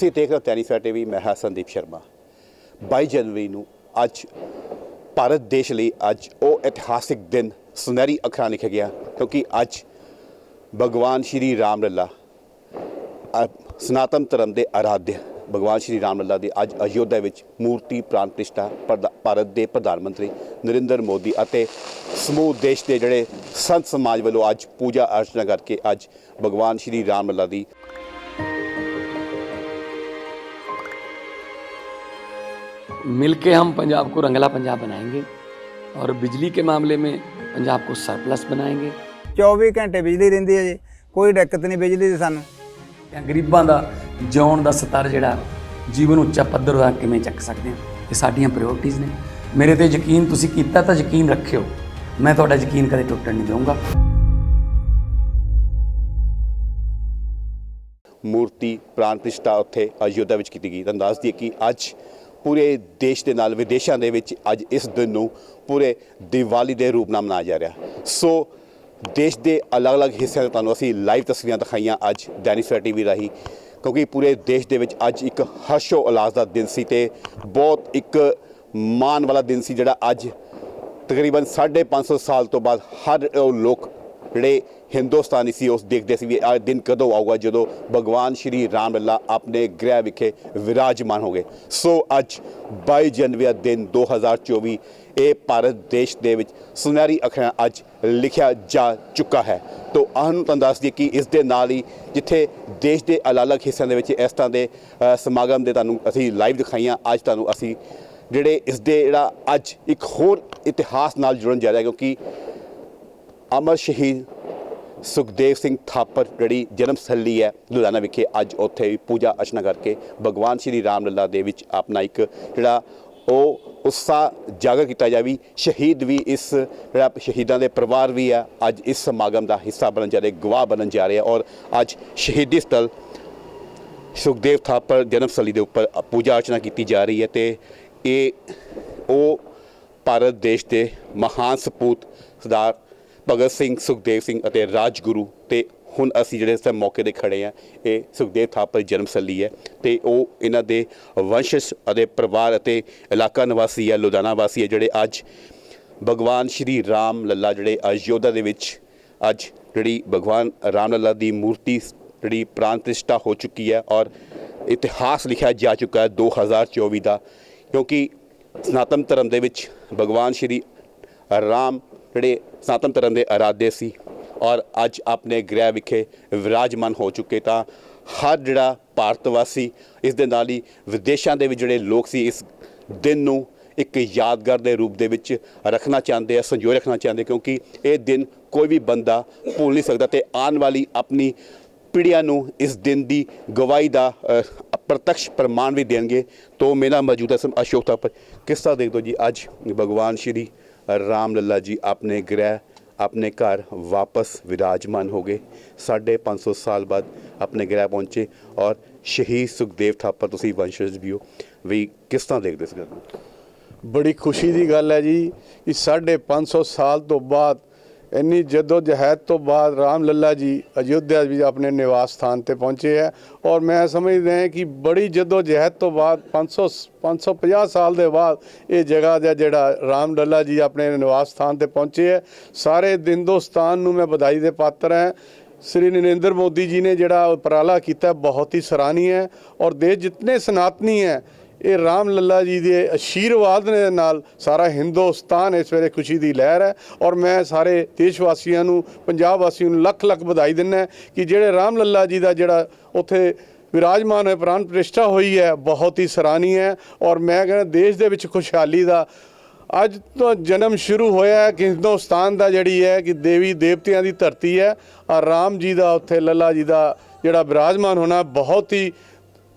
ਤੁਸੀਂ ਦੇਖ ਰਹੇ ਹੋ ਟੈਨਿਸ ਵੀ ਮੈਂ ਹਾਂ ਸੰਦੀਪ ਸ਼ਰਮਾ। 22 ਜਨਵਰੀ ਨੂੰ ਅੱਜ ਭਾਰਤ ਦੇਸ਼ ਲਈ ਅੱਜ ਉਹ ਇਤਿਹਾਸਿਕ ਦਿਨ, ਸੁਨਹਿਰੀ ਅੱਖਰਾਂ ਲਿਖਿਆ ਗਿਆ ਕਿਉਂਕਿ ਅੱਜ ਭਗਵਾਨ ਸ਼੍ਰੀ ਰਾਮ ਲੱਲਾ ਸਨਾਤਨ ਧਰਮ ਦੇ ਆਰਾਧਿਆ ਭਗਵਾਨ ਸ਼੍ਰੀ ਰਾਮ ਲੱਲਾ ਦੀ ਅੱਜ ਅਯੋਧਿਆ ਵਿੱਚ ਮੂਰਤੀ ਪ੍ਰਾਣ ਪ੍ਰਤਿਸ਼ਠਾ ਪ੍ਰਧਾ- ਭਾਰਤ ਦੇ ਪ੍ਰਧਾਨ ਮੰਤਰੀ ਨਰਿੰਦਰ ਮੋਦੀ ਅਤੇ ਸਮੂਹ ਦੇਸ਼ ਦੇ ਜਿਹੜੇ ਸੰਤ ਸਮਾਜ ਵੱਲੋਂ ਅੱਜ ਪੂਜਾ ਅਰਚਨਾ ਕਰਕੇ ਅੱਜ ਭਗਵਾਨ ਸ਼੍ਰੀ ਰਾਮ ਲੱਲਾ ਦੀ मिलके हम पंजाब को रंगला पंजाब बनाएंगे और बिजली के मामले में पंजाब को सरप्लस बनाएंगे 24 ਘੰਟੇ ਬਿਜਲੀ ਰਹਿੰਦੀ ਹੈ ਜੀ ਕੋਈ ਦਿੱਕਤ ਨਹੀਂ ਬਿਜਲੀ ਦੀ ਸਾਨੂੰ ਜਾਂ ਗਰੀਬਾਂ ਦਾ ਜਿਉਣ ਦਾ ਸਤਰ ਜਿਹੜਾ ਜੀਵਨ ਉੱਚਾ ਪੱਧਰ ਦਾ ਕਿਵੇਂ ਚੱਕ ਸਕਦੇ ਹਾਂ ਇਹ ਸਾਡੀਆਂ ਪ੍ਰਾਇੋਰਟੀਆਂ ਨੇ ਮੇਰੇ ਤੇ ਯਕੀਨ ਤੁਸੀਂ ਕੀਤਾ ਤਾਂ ਯਕੀਨ ਰੱਖਿਓ ਮੈਂ ਤੁਹਾਡਾ ਯਕੀਨ ਕਦੇ ਟੁੱਟਣ ਨਹੀਂ ਦਊਂਗਾ ਮੂਰਤੀ ਪ੍ਰਾਣ ਪ੍ਰਤਿਸ਼ਠਾ ਉੱਥੇ ਅਯੋਧਿਆ ਵਿੱਚ ਕੀਤੀ ਗਈ ਤਾਂ ਦੱਸ ਦਈਏ ਕਿ ਅੱਜ ਪੂਰੇ ਦੇਸ਼ ਦੇ ਨਾਲ, ਵਿਦੇਸ਼ਾਂ ਦੇ ਵਿੱਚ ਅੱਜ ਇਸ ਦਿਨ ਨੂੰ ਪੂਰੇ ਦੀਵਾਲੀ ਦੇ ਰੂਪ ਨਾਲ ਮਨਾਇਆ ਜਾ ਰਿਹਾ। ਸੋ ਦੇਸ਼ ਦੇ ਅਲੱਗ-ਅਲੱਗ ਹਿੱਸਿਆਂ ਤੋਂ ਤੁਹਾਨੂੰ ਅਸੀਂ ਲਾਈਵ ਤਸਵੀਰਾਂ ਦਿਖਾਈਆਂ ਅੱਜ ਦੈਨਿਕ ਟੀਵੀ ਰਾਹੀਂ, ਕਿਉਂਕਿ ਪੂਰੇ ਦੇਸ਼ ਦੇ ਵਿੱਚ ਅੱਜ ਇੱਕ ਹਰਸ਼ੋ ਉਲਾਸ ਦਾ ਦਿਨ ਸੀ ਤੇ ਬਹੁਤ ਇੱਕ ਮਾਣ ਵਾਲਾ ਦਿਨ ਸੀ ਜਿਹੜਾ ਅੱਜ ਤਕਰੀਬਨ 550 ਸਾਲ ਤੋਂ ਬਾਅਦ ਹਰ ਉਹ ਲੋਕ ਜਿਹੜੇ ਹਿੰਦੁਸਤਾਨੀ ਸੀ ਉਸ ਦੇਖਦੇ ਸੀ ਵੀ ਇਹ ਦਿਨ ਕਦੋਂ ਆਊਗਾ ਜਦੋਂ ਭਗਵਾਨ ਸ਼੍ਰੀ ਰਾਮ ਲੱਲਾ ਆਪਣੇ ਗ੍ਰਹਿ ਵਿਖੇ ਵਿਰਾਜਮਾਨ ਹੋ ਗਏ ਸੋ ਅੱਜ 22 ਜਨਵਰੀ ਦਾ ਦਿਨ 2024 ਇਹ ਭਾਰਤ ਦੇਸ਼ ਦੇ ਵਿੱਚ ਸੁਨਹਿਰੀ ਅੱਖਰਾਂ ਅੱਜ ਲਿਖਿਆ ਜਾ ਚੁੱਕਾ ਹੈ। ਤੋ ਆਹਨੂੰ ਤੁਹਾਨੂੰ ਦੱਸ ਕਿ ਇਸ ਦੇ ਨਾਲ ਹੀ ਜਿੱਥੇ ਦੇਸ਼ ਦੇ ਅਲੱਗ-ਅਲੱਗ ਹਿੱਸਿਆਂ ਦੇ ਵਿੱਚ ਇਸ ਤਰ੍ਹਾਂ ਦੇ ਸਮਾਗਮ ਦੇ ਤੁਹਾਨੂੰ ਅਸੀਂ ਲਾਈਵ ਦਿਖਾਈਆਂ, ਅੱਜ ਤੁਹਾਨੂੰ ਅਸੀਂ ਜਿਹੜੇ ਇਸ ਦੇ ਜਿਹੜਾ ਅੱਜ ਇੱਕ ਹੋਰ ਇਤਿਹਾਸ ਨਾਲ ਜੁੜਨ ਜਾ ਰਿਹਾ ਕਿਉਂਕਿ ਅਮਰ ਸ਼ਹੀਦ ਸੁਖਦੇਵ ਸਿੰਘ ਥਾਪਰ, ਜਿਹੜੀ ਜਨਮ ਸਥਲੀ ਹੈ ਲੁਧਿਆਣਾ ਵਿਖੇ ਅੱਜ ਉੱਥੇ ਵੀ ਪੂਜਾ ਅਰਚਨਾ ਕਰਕੇ ਭਗਵਾਨ ਸ਼੍ਰੀ ਰਾਮ ਲੱਲਾ ਦੇ ਵਿੱਚ ਆਪਣਾ ਇੱਕ ਜਿਹੜਾ ਉਹ ਉਤਸ਼ਾਹ ਜਾਗਰ ਕੀਤਾ ਜਾਵੇ। ਸ਼ਹੀਦ ਵੀ ਇਸ ਜਿਹੜਾ ਸ਼ਹੀਦਾਂ ਦੇ ਪਰਿਵਾਰ ਵੀ ਆ, ਅੱਜ ਇਸ ਸਮਾਗਮ ਦਾ ਹਿੱਸਾ ਬਣਨ ਜਾ ਰਹੇ, ਗਵਾਹ ਬਣਨ ਜਾ ਰਹੇ ਆ ਔਰ ਅੱਜ ਸ਼ਹੀਦੀ ਸਥਲ ਸੁਖਦੇਵ ਥਾਪਰ ਜਨਮ ਸਥਲੀ ਦੇ ਉੱਪਰ ਪੂਜਾ ਅਰਚਨਾ ਕੀਤੀ ਜਾ ਰਹੀ ਹੈ ਤੇ ਇਹ ਉਹ ਭਾਰਤ ਦੇਸ਼ ਦੇ ਮਹਾਨ ਸਪੂਤ ਸਰਦਾਰ ਭਗਤ ਸਿੰਘ, ਸੁਖਦੇਵ ਸਿੰਘ ਅਤੇ ਰਾਜਗੁਰੂ ਤੇ ਹੁਣ ਅਸੀਂ ਜਿਹੜੇ ਇਸ ਮੌਕੇ ਤੇ ਖੜੇ ਆ ਇਹ ਸੁਖਦੇਵ ਥਾਪਰ ਜਨਮਸਲੀ ਹੈ ਤੇ ਉਹ ਇਹਨਾਂ ਦੇ ਵੰਸ਼ਜ ਅਤੇ ਪਰਿਵਾਰ ਅਤੇ ਇਲਾਕਾ ਨਿਵਾਸੀ ਹੈ, ਲੁਧਿਆਣਾ ਵਾਸੀ ਹੈ, ਜਿਹੜੇ ਅੱਜ ਭਗਵਾਨ ਸ਼੍ਰੀ ਰਾਮ ਲੱਲਾ ਜਿਹੜੇ ਅਯੋਧਿਆ ਦੇ ਵਿੱਚ ਅੱਜ ਜਿਹੜੀ ਭਗਵਾਨ ਰਾਮ ਲੱਲਾ ਦੀ ਮੂਰਤੀ ਜਿਹੜੀ ਪ੍ਰਾਣ ਪ੍ਰਤਿਸ਼ਠਾ ਹੋ ਚੁੱਕੀ ਹੈ ਔਰ ਇਤਿਹਾਸ ਲਿਖਿਆ ਜਾ ਚੁੱਕਾ ਹੈ 2024 ਦਾ ਕਿਉਂਕਿ ਸਨਾਤਨ ਧਰਮ ਦੇ ਵਿੱਚ ਭਗਵਾਨ ਸ਼੍ਰੀ ਰਾਮ ਜਿਹੜੇ ਸਨਾਤਨ ਧਰਮ ਦੇ ਆਰਾਧੇ ਸੀ ਔਰ ਅੱਜ ਆਪਣੇ ਗ੍ਰਹਿ ਵਿਖੇ ਵਿਰਾਜਮਾਨ ਹੋ ਚੁੱਕੇ ਤਾਂ ਹਰ ਜਿਹੜਾ ਭਾਰਤ ਵਾਸੀ ਇਸ ਦੇ ਨਾਲ ਹੀ ਵਿਦੇਸ਼ਾਂ ਦੇ ਵਿੱਚ ਜਿਹੜੇ ਲੋਕ ਸੀ ਇਸ ਦਿਨ ਨੂੰ ਇੱਕ ਯਾਦਗਾਰ ਦੇ ਰੂਪ ਦੇ ਵਿੱਚ ਰੱਖਣਾ ਚਾਹੁੰਦੇ ਆ ਸੰਜੋਏ ਰੱਖਣਾ ਚਾਹੁੰਦੇ ਕਿਉਂਕਿ ਇਹ ਦਿਨ ਕੋਈ ਵੀ ਬੰਦਾ ਭੁੱਲ ਨਹੀਂ ਸਕਦਾ ਤੇ ਆਉਣ ਵਾਲੀ ਆਪਣੀ ਪੀੜ੍ਹੀਆਂ ਨੂੰ ਇਸ ਦਿਨ ਦੀ ਗਵਾਹੀ ਦਾ ਅ, ਪ੍ਰਤੱਖ ਪ੍ਰਮਾਣ ਵੀ ਦੇਣਗੇ। ਤੋਂ ਮੇਰਾ ਮੌਜੂਦਾ ਸਮ ਅਸ਼ੋਕ ਥਾਪਰ। ਕਿਸ ਤਰ੍ਹਾਂ ਦੇਖਦੇ ਹੋ ਜੀ ਅੱਜ ਭਗਵਾਨ ਸ਼੍ਰੀ ਰਾਮ ਲੱਲਾ ਜੀ ਆਪਣੇ ਗ੍ਰਹਿ, ਆਪਣੇ ਘਰ ਵਾਪਸ ਵਿਰਾਜਮਾਨ ਹੋ ਗਏ। 550 ਸਾਲ ਬਾਅਦ ਆਪਣੇ ਗ੍ਰਹਿ ਪਹੁੰਚੇ ਔਰ ਸ਼ਹੀਦ ਸੁਖਦੇਵ ਥਾਪਰ, ਤੁਸੀਂ ਵੰਸ਼ਜ ਵੀ ਹੋ। ਵੀ ਕਿਸ ਤਰ੍ਹਾਂ ਦੇਖਦੇ ਇਸ ਗੱਲ ਨੂੰ? ਬੜੀ ਖੁਸ਼ੀ ਦੀ ਗੱਲ ਹੈ ਜੀ ਕਿ 550 ਸਾਲ ਤੋਂ ਬਾਅਦ ਇੰਨੀ ਜਦੋ ਜਹਿਦ ਤੋਂ ਬਾਅਦ ਰਾਮ ਲੱਲਾ ਜੀ ਅਯੁੱਧਿਆ ਵਿੱਚ ਆਪਣੇ ਨਿਵਾਸ ਸਥਾਨ ਤੇ ਪਹੁੰਚੇ ਹੈ ਔਰ ਮੈਂ ਸਮਝਦਾ ਹਾਂ ਕਿ ਬੜੀ ਜਦੋ ਜਹਿਦ ਤੋਂ ਬਾਅਦ 500 550 ਸਾਲ ਦੇ ਬਾਅਦ ਇਹ ਜਗ੍ਹਾ ਦਾ ਜਿਹੜਾ ਰਾਮ ਲੱਲਾ ਜੀ ਆਪਣੇ ਨਿਵਾਸ ਸਥਾਨ ਤੇ ਪਹੁੰਚੇ ਹੈ। ਸਾਰੇ ਹਿੰਦੁਸਤਾਨ ਨੂੰ ਮੈਂ ਵਧਾਈ ਦੇ ਪਾਤਰ ਹਾਂ। ਸ੍ਰੀ ਨਰਿੰਦਰ ਮੋਦੀ ਜੀ ਨੇ ਜਿਹੜਾ ਉਪਰਾਲਾ ਕੀਤਾ ਬਹੁਤ ਹੀ ਸਰਾਹਨੀय ਹੈ ਔਰ ਦੇਸ਼ ਜਿਤਨੇ ਸਨਾਤਨੀ ਹੈ ਇਹ ਰਾਮ ਲੱਲਾ ਜੀ ਦੇ ਅਸ਼ੀਰਵਾਦ ਦੇ ਨਾਲ ਸਾਰਾ ਹਿੰਦੁਸਤਾਨ ਇਸ ਵੇਲੇ ਖੁਸ਼ੀ ਦੀ ਲਹਿਰ ਹੈ ਔਰ ਮੈਂ ਸਾਰੇ ਦੇਸ਼ ਵਾਸੀਆਂ ਨੂੰ ਪੰਜਾਬ ਵਾਸੀਆਂ ਨੂੰ ਲੱਖ ਲੱਖ ਵਧਾਈ ਦਿੰਦਾ ਕਿ ਜਿਹੜੇ ਰਾਮ ਲੱਲਾ ਜੀ ਦਾ ਜਿਹੜਾ ਉੱਥੇ ਵਿਰਾਜਮਾਨ ਹੈ ਪ੍ਰਾਨ ਪ੍ਰਤਿਸ਼ਠਾ ਹੋਈ ਹੈ, ਬਹੁਤ ਹੀ ਸਰਾਹਨੀय ਹੈ ਔਰ ਮੈਂ ਕਹਿੰਦਾ ਦੇਸ਼ ਦੇ ਵਿੱਚ ਖੁਸ਼ਹਾਲੀ ਦਾ ਅੱਜ ਤੋਂ ਜਨਮ ਸ਼ੁਰੂ ਹੋਇਆ ਹੈ ਕਿ ਹਿੰਦੁਸਤਾਨ ਦਾ ਜਿਹੜੀ ਹੈ ਕਿ ਦੇਵੀ ਦੇਵਤਿਆਂ ਦੀ ਧਰਤੀ ਹੈ ਔਰ ਰਾਮ ਜੀ ਦਾ ਉੱਥੇ ਲੱਲਾ ਜੀ ਦਾ ਜਿਹੜਾ ਵਿਰਾਜਮਾਨ ਹੋਣਾ ਬਹੁਤ ਹੀ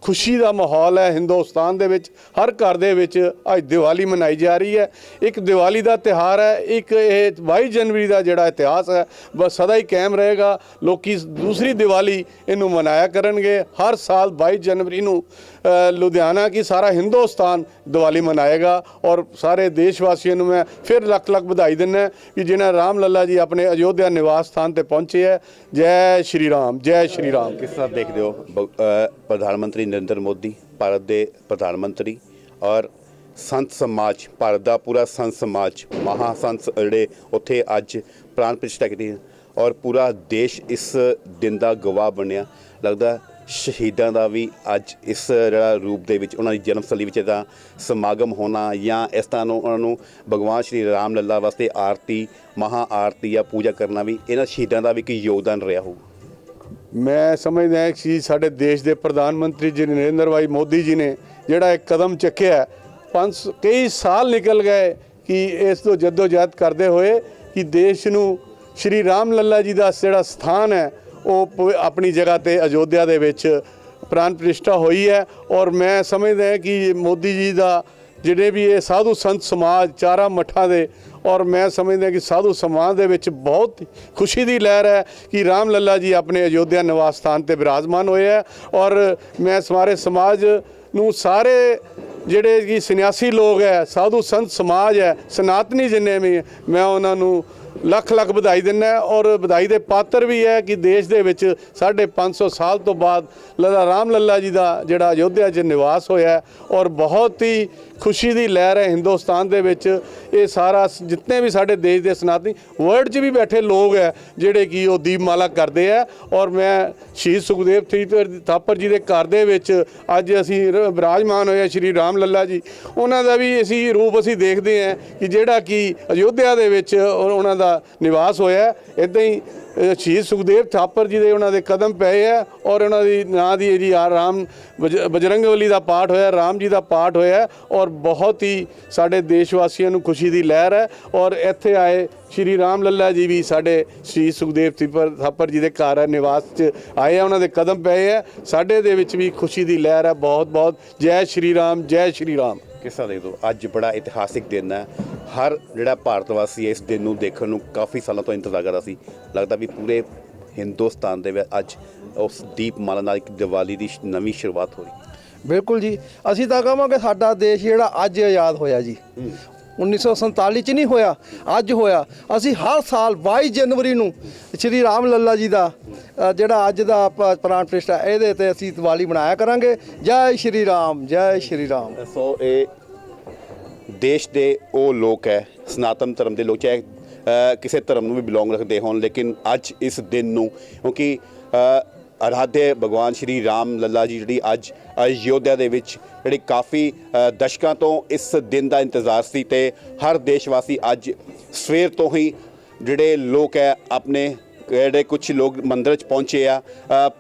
ਖੁਸ਼ੀ ਦਾ ਮਾਹੌਲ ਹੈ ਹਿੰਦੁਸਤਾਨ ਦੇ ਵਿੱਚ। ਹਰ ਘਰ ਦੇ ਵਿੱਚ ਅੱਜ ਦੀਵਾਲੀ ਮਨਾਈ ਜਾ ਰਹੀ ਹੈ। ਇੱਕ ਦੀਵਾਲੀ ਦਾ ਤਿਹਾਰ ਹੈ, ਇੱਕ ਇਹ 22 ਜਨਵਰੀ ਦਾ ਜਿਹੜਾ ਇਤਿਹਾਸ ਹੈ, ਬਸ ਸਦਾ ਹੀ ਕਾਇਮ ਰਹੇਗਾ। ਲੋਕੀ ਦੂਸਰੀ ਦੀਵਾਲੀ ਇਹਨੂੰ ਮਨਾਇਆ ਕਰਨਗੇ। ਹਰ ਸਾਲ 22 ਜਨਵਰੀ ਨੂੰ ਲੁਧਿਆਣਾ ਕੀ ਸਾਰਾ ਹਿੰਦੁਸਤਾਨ ਦੀਵਾਲੀ ਮਨਾਏਗਾ ਔਰ ਸਾਰੇ ਦੇਸ਼ ਵਾਸੀਆਂ ਨੂੰ ਮੈਂ ਫਿਰ ਲੱਖ ਲੱਖ ਵਧਾਈ ਦਿੰਦਾ ਕਿ ਜਿਨ੍ਹਾਂ ਰਾਮ ਲੱਲਾ ਜੀ ਆਪਣੇ ਅਯੋਧਿਆ ਨਿਵਾਸ ਸਥਾਨ ਤੇ ਪਹੁੰਚੇ ਹੈ। ਜੈ ਸ਼੍ਰੀ ਰਾਮ, ਜੈ ਸ਼੍ਰੀ ਰਾਮ। ਕਿਸ ਤਰ੍ਹਾਂ ਦੇਖਦੇ ਹੋ ਪ੍ਰਧਾਨ ਮੰਤਰੀ ਨਰਿੰਦਰ ਮੋਦੀ, ਭਾਰਤ ਦੇ ਪ੍ਰਧਾਨ ਮੰਤਰੀ ਔਰ ਸੰਤ ਸਮਾਜ, ਭਾਰਤ ਦਾ ਪੂਰਾ ਸੰਤ ਸਮਾਜ, ਮਹਾ ਸੰਤ ਜਿਹੜੇ ਉੱਥੇ ਅੱਜ ਪ੍ਰਾਣ ਪ੍ਰਤਿਸ਼ਠਾ ਕੀਤੀ ਔਰ ਪੂਰਾ ਦੇਸ਼ ਇਸ ਦਿਨ ਦਾ ਗਵਾਹ ਬਣਿਆ। ਲੱਗਦਾ ਸ਼ਹੀਦਾਂ ਦਾ ਵੀ ਅੱਜ ਇਸ ਜਿਹੜਾ ਰੂਪ ਦੇ ਵਿੱਚ ਉਹਨਾਂ ਦੀ ਜਨਮ ਸਥਲੀ ਵਿੱਚ ਦਾ ਸਮਾਗਮ ਹੋਣਾ ਜਾਂ ਇਸ ਤਰ੍ਹਾਂ ਨੂੰ ਉਹਨਾਂ ਨੂੰ ਭਗਵਾਨ ਸ਼੍ਰੀ ਰਾਮ ਲੱਲਾ ਵਾਸਤੇ ਆਰਤੀ, ਮਹਾ ਆਰਤੀ ਜਾਂ ਪੂਜਾ ਕਰਨਾ ਵੀ ਇਹਨਾਂ ਸ਼ਹੀਦਾਂ ਦਾ ਵੀ ਇੱਕ ਯੋਗਦਾਨ ਰਿਹਾ ਹੋਊ। ਮੈਂ ਸਮਝਦਾ ਹਾਂ ਕਿ ਸਾਡੇ ਦੇਸ਼ ਦੇ ਪ੍ਰਧਾਨ ਮੰਤਰੀ ਜੀ ਨਰਿੰਦਰ ਭਾਈ ਮੋਦੀ ਜੀ ਨੇ ਜਿਹੜਾ ਇੱਕ ਕਦਮ ਚੱਕਿਆ ਪੰਜ ਕਈ ਸਾਲ ਨਿਕਲ ਗਏ ਕਿ ਇਸ ਤੋਂ ਜਦੋਜਹਿਦ ਕਰਦੇ ਹੋਏ ਕਿ ਦੇਸ਼ ਨੂੰ ਸ਼੍ਰੀ ਰਾਮ ਲੱਲਾ ਜੀ ਦਾ ਜਿਹੜਾ ਸਥਾਨ ਹੈ, ਉਹ ਆਪਣੀ ਜਗ੍ਹਾ ਤੇ ਅਯੋਧਿਆ ਦੇ ਵਿੱਚ ਪ੍ਰਾਨ ਪ੍ਰਤਿਸ਼ਠਾ ਹੋਈ ਹੈ ਔਰ ਮੈਂ ਸਮਝਦਾ ਹਾਂ ਕਿ ਮੋਦੀ ਜੀ ਦਾ ਜਿਹੜੇ ਵੀ ਇਹ ਸਾਧੂ ਸੰਤ ਸਮਾਜ ਚਾਰਾ ਮੱਠਾਂ ਦੇ, ਔਰ ਮੈਂ ਸਮਝਦਾ ਕਿ ਸਾਧੂ ਸਮਾਜ ਦੇ ਵਿੱਚ ਬਹੁਤ ਖੁਸ਼ੀ ਦੀ ਲਹਿਰ ਹੈ ਕਿ ਰਾਮ ਲੱਲਾ ਜੀ ਆਪਣੇ ਅਯੋਧਿਆ ਨਿਵਾਸ ਸਥਾਨ ਤੇ ਬਿਰਾਜਮਾਨ ਹੋਏ ਹੈ, ਔਰ ਮੈਂ ਸਾਰੇ ਸਮਾਜ ਨੂੰ ਸਾਰੇ ਜਿਹੜੇ ਕਿ ਸੰਨਿਆਸੀ ਲੋਕ ਹੈ, ਸਾਧੂ ਸੰਤ ਸਮਾਜ ਹੈ, ਸਨਾਤਨੀ ਜਿੰਨੇ ਵੀ ਮੈਂ ਉਹਨਾਂ ਨੂੰ ਲੱਖ ਲੱਖ ਵਧਾਈ ਦਿੰਦਾ ਔਰ ਵਧਾਈ ਦੇ ਪਾਤਰ ਵੀ ਹੈ ਕਿ ਦੇਸ਼ ਦੇ ਵਿੱਚ ਸਾਢੇ 500 ਸਾਲ ਤੋਂ ਬਾਅਦ ਲੱਲਾ ਰਾਮ ਲੱਲਾ ਜੀ ਦਾ ਜਿਹੜਾ ਅਯੋਧਿਆ 'ਚ ਨਿਵਾਸ ਹੋਇਆ ਔਰ ਬਹੁਤ ਹੀ ਖੁਸ਼ੀ ਦੀ ਲਹਿਰ ਹੈ ਹਿੰਦੁਸਤਾਨ ਦੇ ਵਿੱਚ। ਇਹ ਸਾਰਾ ਸ- ਜਿੰਨੇ ਵੀ ਸਾਡੇ ਦੇਸ਼ ਦੇ ਸਨਾਤਨੀ ਵਰਲਡ 'ਚ ਵੀ ਬੈਠੇ ਲੋਕ ਹੈ, ਜਿਹੜੇ ਕਿ ਉਹ ਦੀਪਮਾਲਾ ਕਰਦੇ ਆ ਔਰ ਮੈਂ ਸ਼ਹੀਦ ਸੁਖਦੇਵ ਸਿੰਘ ਥਾਪਰ ਜੀ ਦੇ ਘਰ ਦੇ ਵਿੱਚ ਅੱਜ ਅਸੀਂ ਵਿਰਾਜਮਾਨ ਹੋਏ ਹਾਂ ਸ਼੍ਰੀ ਰਾਮ ਲੱਲਾ ਜੀ। ਉਹਨਾਂ ਦਾ ਵੀ ਅਸੀਂ ਰੂਪ ਅਸੀਂ ਦੇਖਦੇ ਹਾਂ ਕਿ ਜਿਹੜਾ ਕਿ ਅਯੋਧਿਆ ਦੇ ਵਿੱਚ ਉਹਨਾਂ ਦਾ ਨਿਵਾਸ ਹੋਇਆ ਇਦਾਂ ਹੀ ਸ਼ਹੀਦ ਸੁਖਦੇਵ ਥਾਪਰ ਜੀ ਦੇ ਉਹਨਾਂ ਦੇ ਕਦਮ ਪਏ ਆ ਔਰ ਉਹਨਾਂ ਦੀ ਨਾਂ ਦੀ ਜੀ ਆ ਰਾਮ ਬਜ- ਬਜਰੰਗਬਲੀ ਦਾ ਪਾਠ ਹੋਇਆ, ਰਾਮ ਜੀ ਦਾ ਪਾਠ ਹੋਇਆ ਔਰ ਬਹੁਤ ਹੀ ਸਾਡੇ ਦੇਸ਼ ਵਾਸੀਆਂ ਨੂੰ ਖੁਸ਼ੀ ਦੀ ਲਹਿਰ ਹੈ ਔਰ ਇੱਥੇ ਆਏ ਸ਼੍ਰੀ ਰਾਮ ਲੱਲਾ ਜੀ ਵੀ ਸਾਡੇ ਸ਼੍ਰੀ ਸੁਖਦੇਵ ਥਾਪਰ ਥਾਪਰ ਜੀ ਦੇ ਘਰ ਹੈ, ਨਿਵਾਸ 'ਚ ਆਏ ਆ, ਉਹਨਾਂ ਦੇ ਕਦਮ ਪਏ ਆ। ਸਾਡੇ ਦੇ ਵਿੱਚ ਵੀ ਖੁਸ਼ੀ ਦੀ ਲਹਿਰ ਹੈ ਬਹੁਤ ਬਹੁਤ ਜੈ ਸ਼੍ਰੀ ਰਾਮ, ਜੈ ਸ਼੍ਰੀ ਰਾਮ। ਕਿਸ ਤਰ੍ਹਾਂ ਦੇਖਦੇ ਹੋ ਅੱਜ ਬੜਾ ਇਤਿਹਾਸਿਕ ਦਿਨ ਹੈ। ਹਰ ਜਿਹੜਾ ਭਾਰਤ ਵਾਸੀ ਇਸ ਦਿਨ ਨੂੰ ਦੇਖਣ ਨੂੰ ਕਾਫੀ ਸਾਲਾਂ ਤੋਂ ਇੰਤਜ਼ਾਰ ਕਰਦਾ ਸੀ। ਲੱਗਦਾ ਵੀ ਪੂਰੇ ਹਿੰਦੁਸਤਾਨ ਦੇ ਵਿੱਚ ਅੱਜ ਉਸ ਦੀਪਮਾਲਾ ਨਾਲ ਇੱਕ ਦੀਵਾਲੀ ਦੀ ਨਵੀਂ ਸ਼ੁਰੂਆਤ ਹੋ ਰਹੀ। ਬਿਲਕੁਲ ਜੀ। ਅਸੀਂ ਤਾਂ ਕਹਾਂਗੇ ਸਾਡਾ ਦੇਸ਼ ਜਿਹੜਾ ਅੱਜ ਆਜ਼ਾਦ ਹੋਇਆ ਜੀ। 1947 ਚ ਨਹੀਂ ਹੋਇਆ ਅੱਜ ਹੋਇਆ। ਅਸੀਂ ਹਰ ਸਾਲ 22 ਜਨਵਰੀ ਨੂੰ ਸ਼੍ਰੀ ਰਾਮ ਲੱਲਾ ਜੀ ਦਾ ਜਿਹੜਾ ਅੱਜ ਦਾ ਪ- ਪ੍ਰਾਣ ਪ੍ਰਤਿਸ਼ਠਾ ਇਹਦੇ ਤੇ ਅਸੀਂ ਦੀਵਾਲੀ ਮਨਾਇਆ ਕਰਾਂਗੇ। ਜੈ ਸ਼੍ਰੀ ਰਾਮ ਜੈ ਸ਼੍ਰੀ ਰਾਮ। ਸੋ ਇਹ ਦੇਸ਼ ਦੇ ਉਹ ਲੋਕ ਹੈ ਸਨਾਤਨ ਧਰਮ ਦੇ ਲੋਕ ਚਾਹੇ ਕਿਸੇ ਧਰਮ ਨੂੰ ਵੀ ਬਿਲੋਂਗ ਰੱਖਦੇ ਹੋਣ ਲੇਕਿਨ ਅੱਜ ਇਸ ਦਿਨ ਨੂੰ ਕਿਉਂਕਿ ਅ, ਅਰਾਧੇ ਭਗਵਾਨ ਸ਼੍ਰੀ ਰਾਮ ਲੱਲਾ ਜੀ ਜਿਹੜੀ ਅੱਜ ਅਯੋਧਿਆ ਦੇ ਵਿੱਚ, ਜਿਹੜੀ ਕਾਫੀ ਦਸ਼ਕਾਂ ਤੋਂ ਇਸ ਦਿਨ ਦਾ ਇੰਤਜ਼ਾਰ ਸੀ ਤੇ ਹਰ ਦੇਸ਼ ਵਾਸੀ ਅੱਜ ਸਵੇਰ ਤੋਂ ਹੀ ਜਿਹੜੇ ਲੋਕ ਹੈ, ਆਪਣੇ ਜਿਹੜੇ ਕੁਝ ਲੋਕ ਮੰਦਿਰ ਚ ਪਹੁੰਚੇ ਆ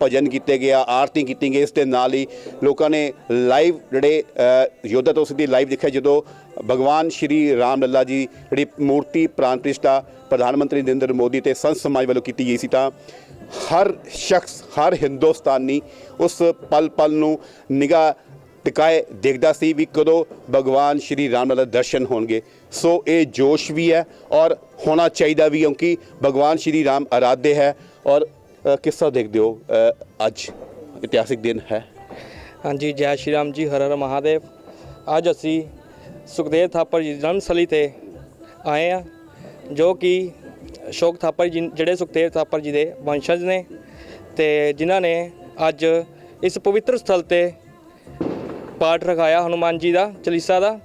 ਭਜਨ ਕੀਤੇ ਗਿਆ ਆਰਤੀ ਕੀਤੀ ਗਈ, ਇਸ ਦੇ ਨਾਲ ਹੀ ਲੋਕਾਂ ਨੇ ਲਾਈਵ ਜਿਹੜੇ ਯੋਧਾ ਤੋਂ ਸਿੱਧੀ ਲਾਈਵ ਦੇਖਿਆ, ਜਦੋਂ ਭਗਵਾਨ ਸ਼੍ਰੀ ਰਾਮ ਲੱਲਾ ਜੀ ਜਿਹੜੀ ਮੂਰਤੀ ਪ੍ਰਾਣ ਪ੍ਰਤਿਸ਼ਠਾ ਪ੍ਰਧਾਨ ਮੰਤਰੀ ਨਰਿੰਦਰ ਮੋਦੀ ਤੇ ਸੰਤ ਸਮਾਜ ਵੱਲੋਂ ਕੀਤੀ ਗਈ ਸੀ ਤਾਂ ਹਰ ਸ਼ਖਸ ਹਰ ਹਿੰਦੁਸਤਾਨੀ ਉਸ ਪਲ ਪਲ ਨੂੰ ਨਿਗਾਹ ਟਿਕਾਏ ਦੇਖਦਾ ਸੀ ਵੀ ਕਦੋਂ ਭਗਵਾਨ ਸ਼੍ਰੀ ਰਾਮ ਦਾ ਦਰਸ਼ਨ ਹੋਣਗੇ। ਸੋ ਇਹ ਜੋਸ਼ ਵੀ ਹੈ ਔਰ ਹੋਣਾ ਚਾਹੀਦਾ ਵੀ ਕਿਉਂਕਿ ਭਗਵਾਨ ਸ਼੍ਰੀ ਰਾਮ ਅਰਾਧੇ ਹੈ ਔਰ ਅ, ਕਿਸ ਤਰ੍ਹਾਂ ਦੇਖਦੇ ਹੋ ਅੱਜ ਇਤਿਹਾਸਿਕ ਦਿਨ ਹੈ? ਹਾਂਜੀ ਜੈ ਸ਼੍ਰੀ ਰਾਮ ਜੀ ਹਰ ਹਰ ਮਹਾਦੇਵ। ਅੱਜ ਅਸੀਂ ਸੁਖਦੇਵ ਥਾਪਰ ਜੀ ਦੀ ਜਨਮਸਲੀ ਤੇ ਆਏ ਆ ਜੋ ਕਿ ਅਸ਼ੋਕ ਥਾਪਰ ਜੀ ਜਿਹੜੇ ਸੁਖਦੇਵ ਥਾਪਰ ਜੀ ਦੇ ਵੰਸ਼ਜ ਨੇ ਤੇ ਜਿਨ੍ਹਾਂ ਨੇ ਅੱਜ ਇਸ ਪਵਿੱਤਰ ਸਥਲ ਤੇ ਪਾਠ ਰਖਾਇਆ ਹਨੂਮਾਨ ਜੀ ਦਾ, ਚਲੀਸਾ ਦਾ,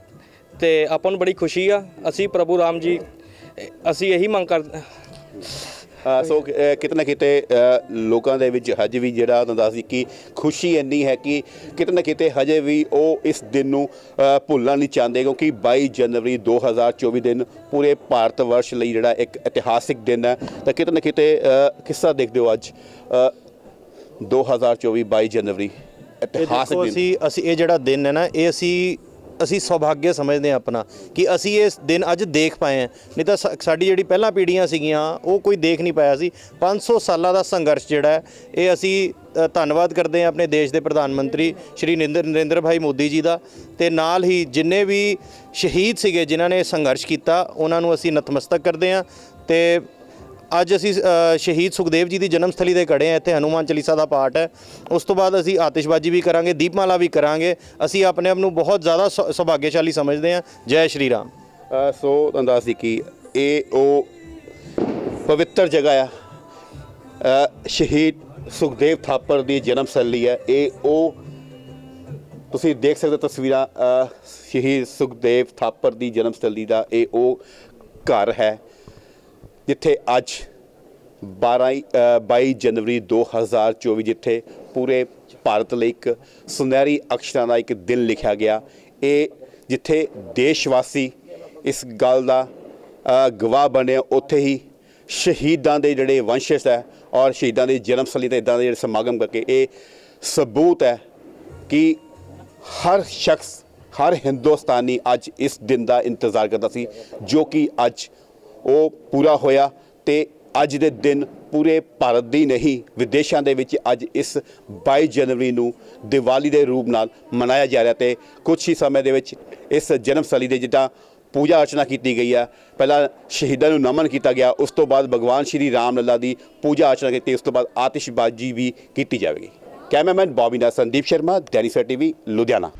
ਤੇ ਆਪਾਂ ਨੂੰ ਬੜੀ ਖੁਸ਼ੀ ਆ। ਅਸੀਂ ਪ੍ਰਭੂ ਰਾਮ ਜੀ, ਅਸੀਂ ਇਹੀ ਮੰਗ ਕਰਦੇ ਸੋ ਅ, ਕਿਤੇ ਨਾ ਕਿਤੇ ਅ, ਲੋਕਾਂ ਦੇ ਵਿੱਚ ਹਜੇ ਵੀ ਜਿਹੜਾ ਉਹਨਾਂ ਦਾ ਸੀ ਕਿ ਖੁਸ਼ੀ ਇੰਨੀ ਹੈ ਕਿ ਕਿਤੇ ਨਾ ਕਿਤੇ ਹਜੇ ਵੀ ਉਹ ਇਸ ਦਿਨ ਨੂੰ ਅ, ਭੁੱਲਣਾ ਨਹੀਂ ਚਾਹੁੰਦੇ ਕਿਉਂਕਿ 22 ਜਨਵਰੀ 2024 ਦਿਨ ਪੂਰੇ ਭਾਰਤ ਵਰਸ਼ ਲਈ ਜਿਹੜਾ ਇੱਕ ਇਤਿਹਾਸਿਕ ਦਿਨ ਹੈ। ਤਾਂ ਕਿਤੇ ਨਾ ਕਿਤੇ ਅ, ਕਿਸ ਦੇਖਦੇ ਹੋ ਅੱਜ? ਅ, 2024 22 ਜਨਵਰੀ ਇਹ ਇਤਿਹਾਸਿਕ ਦੇਖੋ ਦਿਨ। ਅਸੀਂ ਅਸੀਂ ਇਹ ਜਿਹੜਾ ਦਿਨ ਹੈ ਨਾ ਇਹ ਅਸੀਂ ਅਸੀਂ ਸੌਭਾਗਯ ਸਮਝਦੇ ਹਾਂ ਆਪਣਾ ਕਿ ਅਸੀਂ ਇਸ ਦਿਨ ਅੱਜ ਦੇਖ ਪਾਏ ਹਾਂ। ਨਹੀਂ ਤਾਂ ਸਾ- ਸਾਡੀ ਜਿਹੜੀ ਪਹਿਲਾਂ ਪੀੜ੍ਹੀਆਂ ਸੀਗੀਆਂ ਉਹ ਕੋਈ ਦੇਖ ਨਹੀਂ ਪਾਇਆ ਸੀ। 500 ਸਾਲਾਂ ਦਾ ਸੰਘਰਸ਼ ਜਿਹੜਾ ਹੈ ਇਹ ਅਸੀਂ ਅ, ਧੰਨਵਾਦ ਕਰਦੇ ਹਾਂ ਆਪਣੇ ਦੇਸ਼ ਦੇ ਪ੍ਰਧਾਨ ਮੰਤਰੀ ਸ਼੍ਰੀ ਨਰਿੰਦਰ ਨਰਿੰਦਰ ਭਾਈ ਮੋਦੀ ਜੀ ਦਾ ਤੇ ਨਾਲ ਹੀ ਜਿੰਨੇ ਵੀ ਸ਼ਹੀਦ ਸੀਗੇ ਜਿਨ੍ਹਾਂ ਨੇ ਸੰਘਰਸ਼ ਕੀਤਾ ਉਹਨਾਂ ਨੂੰ ਅਸੀਂ ਨਤਮਸਤਕ ਕਰਦੇ ਹਾਂ ਤੇ ਅੱਜ ਅਸੀਂ ਸ਼ਹੀਦ ਸੁਖਦੇਵ ਜੀ ਦੀ ਜਨਮ ਸਥਲੀ ਤੇ ਖੜੇ ਆ ਇੱਥੇ ਹਨੂਮਾਨ ਚਾਲੀਸਾ ਦਾ ਪਾਠ ਹੈ। ਉਸ ਤੋਂ ਬਾਅਦ ਅਸੀਂ ਆਤਿਸ਼ਬਾਜ਼ੀ ਵੀ ਕਰਾਂਗੇ, ਦੀਪਮਾਲਾ ਵੀ ਕਰਾਂਗੇ। ਅਸੀਂ ਆਪਣੇ ਆਪ ਨੂੰ ਬਹੁਤ ਜ਼ਿਆਦਾ ਸੁ- ਸੁਭਾਗਿਆਸ਼ਾਲੀ ਸਮਝਦੇ ਹਾਂ। ਜੈ ਸ਼੍ਰੀ ਰਾਮ। ਸੋ ਤੁਹਾਨੂੰ ਦੱਸ ਦੀ ਕਿ ਇਹ ਉਹ ਪਵਿੱਤਰ ਜਗ੍ਹਾ ਆ। ਸ਼ਹੀਦ ਸੁਖਦੇਵ ਥਾਪਰ ਦੀ ਜਨਮ ਸਥਲੀ ਹੈ। ਇਹ ਉਹ ਤੁਸੀਂ ਦੇਖ ਸਕਦੇ ਹੋ ਤਸਵੀਰਾਂ ਸ਼ਹੀਦ ਸੁਖਦੇਵ ਥਾਪਰ ਦੀ ਜਨਮ ਸਥਲੀ ਦਾ ਇਹ ਉਹ ਘਰ ਹੈ। ਜਿੱਥੇ ਅੱਜ 12 ਹੀ, ਅ, 22 ਜਨਵਰੀ 2024 ਜਿੱਥੇ ਪੂਰੇ ਭਾਰਤ ਲਈ ਇੱਕ ਸੁਨਹਿਰੀ ਅਕਸ਼ਰਾਂ ਦਾ ਇੱਕ ਦਿਨ ਲਿਖਿਆ ਗਿਆ। ਇਹ ਜਿੱਥੇ ਦੇਸ਼ ਇਸ ਗੱਲ ਦਾ ਗਵਾਹ ਬਣਿਆ ਉੱਥੇ ਹੀ ਸ਼ਹੀਦਾਂ ਦੇ ਜਿਹੜੇ ਵੰਸ਼ਜ ਹੈ ਔਰ ਸ਼ਹੀਦਾਂ ਦੇ ਜਨਮ ਸਥਲੀ ਤੇ ਇਦਾਂ ਦੇ ਜਿਹੜੇ ਸਮਾਗਮ ਕਰਕੇ ਇਹ ਸਬੂਤ ਹੈ ਕਿ ਹਰ ਸ਼ਖਸ ਹਰ ਹਿੰਦੁਸਤਾਨੀ ਅੱਜ ਇਸ ਦਿਨ ਦਾ ਇੰਤਜ਼ਾਰ ਕਰਦਾ ਸੀ ਜੋ ਕਿ ਅੱਜ ਉਹ ਪੂਰਾ ਹੋਇਆ ਤੇ ਅੱਜ ਦੇ ਦਿਨ ਪੂਰੇ ਭਾਰਤ ਦੀ ਨਹੀਂ, ਵਿਦੇਸ਼ਾਂ ਦੇ ਵਿੱਚ ਅੱਜ ਇਸ 22 ਜਨਵਰੀ ਨੂੰ ਦੀਵਾਲੀ ਦੇ ਰੂਪ ਨਾਲ ਮਨਾਇਆ ਜਾ ਰਿਹਾ ਤੇ ਕੁਝ ਹੀ ਸਮੇਂ ਦੇ ਵਿੱਚ ਇਸ ਜਨਮਸਥਲੀ ਦੇ ਜਿੱਦਾਂ ਪੂਜਾ ਅਰਚਨਾ ਕੀਤੀ ਗਈ ਆ, ਪਹਿਲਾਂ ਸ਼ਹੀਦਾਂ ਨੂੰ ਨਮਨ ਕੀਤਾ ਗਿਆ, ਉਸ ਤੋਂ ਬਾਅਦ ਭਗਵਾਨ ਸ਼੍ਰੀ ਰਾਮ ਲੱਲਾ ਦੀ ਪੂਜਾ ਅਰਚਨਾ ਕੀਤੀ, ਉਸ ਤੋਂ ਬਾਅਦ ਆਤਿਸ਼ਬਾਜ਼ੀ ਵੀ ਕੀਤੀ ਜਾਵੇਗੀ। ਕੈਮਰਾਮੈਨ ਬੌਬੀ ਨਾਲ ਸੰਦੀਪ ਸ਼ਰਮਾ ਦੈਨਿਕ ਸਵੇਰਾ ਟੀਵੀ, ਲੁਧਿਆਣਾ।